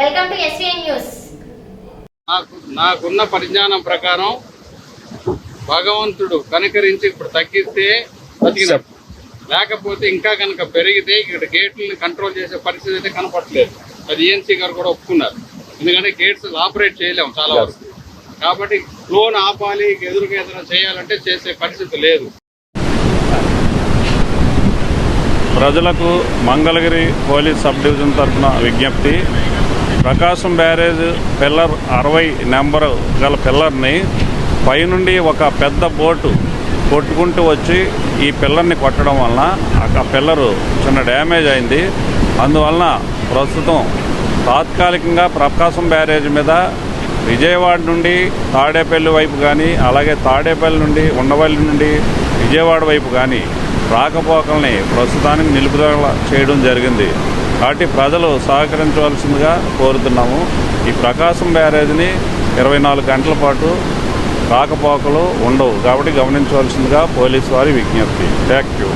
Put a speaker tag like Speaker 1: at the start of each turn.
Speaker 1: Welcome to SVN news
Speaker 2: నాకు నాకున్న పరిజ్ఞానం ప్రకారం భగవంతుడు కనికరించి ఇప్పుడు తగ్గిస్తే బతికినట్టు లేకపోతే ఇంకా కనుక పెరిగితే ఇక్కడ గేట్లను కంట్రోల్ చేసే పరిస్థితి అయితే కనపడలేదు అది ఏఎన్సీ గారు కూడా ఒప్పుకున్నారు. ఎందుకంటే గేట్స్ ఆపరేట్ చేయలేము చాలా వరకు. కాబట్టి ఫ్లోన్ ఆపాలి ఎదురుగా ఏదైనా చేయాలంటే చేసే పరిస్థితి లేదు.
Speaker 3: ప్రజలకు మంగళగిరి పోలీస్ సబ్ డివిజన్ తరఫున విజ్ఞప్తి. ప్రకాశం బ్యారేజ్ పిల్లర్ అరవై నెంబరు గల పిల్లర్ని పైనుండి ఒక పెద్ద బోటు కొట్టుకుంటూ వచ్చి ఈ పిల్లర్ని కొట్టడం వలన ఆ పిల్లరు చిన్న డ్యామేజ్ అయింది. అందువలన ప్రస్తుతం తాత్కాలికంగా ప్రకాశం బ్యారేజ్ మీద విజయవాడ నుండి తాడేపల్లి వైపు కానీ అలాగే తాడేపల్లి నుండి ఉండవల్లి నుండి విజయవాడ వైపు కానీ రాకపోకల్ని ప్రస్తుతానికి నిలుపుదల చేయడం జరిగింది. కాబట్టి ప్రజలు సహకరించవలసిందిగా కోరుతున్నాము. ఈ ప్రకాశం బ్యారేజ్ని ఇరవై నాలుగు గంటల పాటు రాకపోకలు ఉండవు. కాబట్టి గమనించవలసిందిగా పోలీసు వారి విజ్ఞప్తి. Thank you